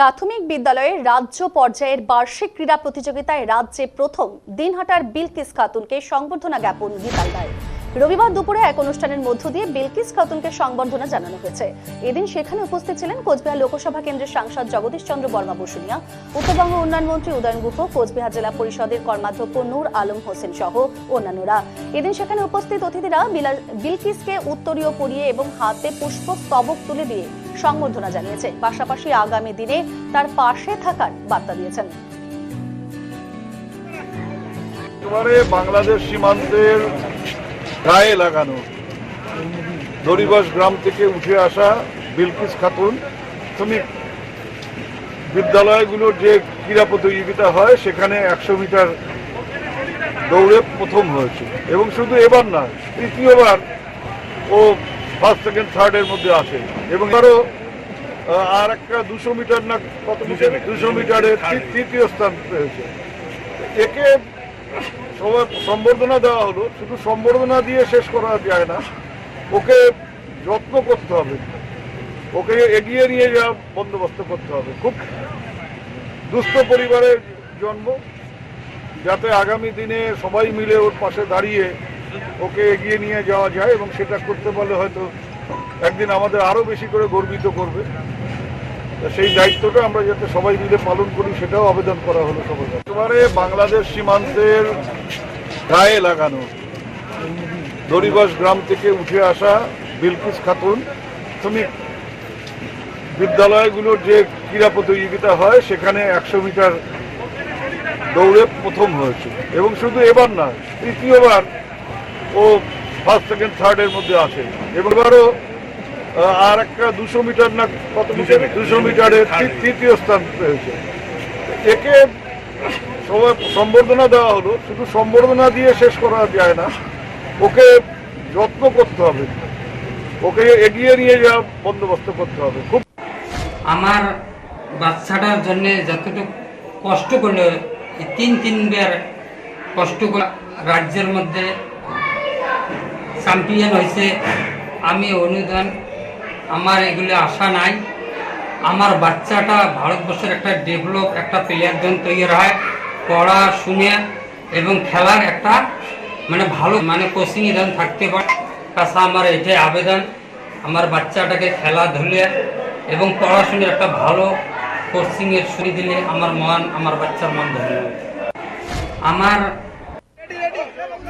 প্রাথমিক বিদ্যালয়ে রাজ্য পর্যায়ের বার্ষিক ক্রীড়া প্রতিযোগিতায় রাজ্যে প্রথম দিনহাটার বিলকিস খাতুনকে সংবর্ধনা জ্ঞাপন গীতাল রায় রবিবার দুপুরে এক অনুষ্ঠানের মধ্য দিয়ে বিলকিস খাতুনকে সংবর্ধনা জানানো হয়েছে। এদিন সেখানে উপস্থিত ছিলেন কোচবিহার লোকসভা কেন্দ্রের সাংসদ জগদীশ চন্দ্র বর্মা বসুনিয়া, উত্তরবঙ্গ উন্নয়ন মন্ত্রী উদয়ন গুহ, কোচবিহার জেলা পরিষদের কর্মাধ্যক্ষ নূর আলম হোসেন সহ অন্যান্যরা। এদিন সেখানে উপস্থিত অতিথিরা বিলকিসকে উত্তরীয় পরিয়ে এবং হাতে পুষ্প স্তবক তুলে দিয়ে সংবর্ধনা জানিয়েছে। পাশাপাশি আগামী দিনে তার পাশে থাকার বার্তা দিয়েছেন। বাংলাদেশ সীমান্তের গায়ে লাগানো দরিবাস গ্রাম থেকে উঠে আসা বিলকিস খাতুন, তুমি বিদ্যালয়গুলোর যে ক্রীড়া প্রতিযোগিতা হয়, সেখানে একশো মিটার দৌড়ে প্রথম হয়েছে। এবং শুধু এবার না তৃতীয়বার ও ফার্স্ট সেকেন্ড থার্ডের মধ্যে আসে। এবং আরও আর একটা দুশো মিটার না কত মিটার? দুশো মিটারে। তৃতীয় স্থান পেয়েছে। একে সবাই সম্বর্ধনা দেওয়া হলো। শুধু সম্বর্ধনা দিয়ে শেষ করা যায় না ওকে যত্ন করতে হবে। ওকে এগিয়ে নিয়ে যাওয়া বন্দোবস্ত করতে হবে। খুব দুস্থ পরিবারের জন্ম যাতে আগামী দিনে সবাই মিলে ওর পাশে দাঁড়িয়ে ওকে এগিয়ে নিয়ে যাওয়া যায় এবং সেটা করতে পারলে হয়তো একদিন আমাদের আরও বেশি করে গর্বিত করবে। সেই দায়িত্বটা আমরা যাতে সবাই মিলে পালন করি, সেটাও আবেদন করা হলো সবার একেবারে বাংলাদেশ সীমান্তের গায়ে লাগানো দরিবাস গ্রাম থেকে উঠে আসা বিলকিস খাতুন, তুমি বিদ্যালয়গুলোর যে ক্রীড়া প্রতিযোগিতা হয়, সেখানে একশো মিটার দৌড়ে প্রথম হয়েছে। এবং শুধু এবার না, তৃতীয়বার ও ফার্স্ট সেকেন্ড থার্ডের মধ্যে আসে এবারও আর একটা দুশো মিটার না কত মিটার? দুশো মিটারের তৃতীয় স্থান পেয়েছে। একে সবাই সম্বর্ধনা দেওয়া হলো শুধু সম্বর্ধনা দিয়ে শেষ করা যায় না ওকে যত্ন করতে হবে। ওকে এগিয়ে নিয়ে যাওয়া বন্দোবস্ত করতে হবে। খুব আমার বাচ্চাটার জন্য যতটুকু কষ্ট করল তিন তিনবার কষ্ট করে রাজ্যের মধ্যে চ্যাম্পিয়ন হয়েছে আমি অনুদান, আমার এগুলো আশা নাই। আমার বাচ্চাটা ভারতবর্ষের একটা ডেভেলপ একটা প্লেয়ার জন তৈরি হয়। পড়াশুনে এবং খেলার একটা মানে ভালো মানে কোচিং যেন থাকতে পারে। কাছে আমার এটাই আবেদন, আমার বাচ্চাটাকে খেলাধুলে এবং পড়াশোনার একটা ভালো কোচিংয়ের সুবিধা দিলে আমার মন, আমার বাচ্চার মন হবে। আমার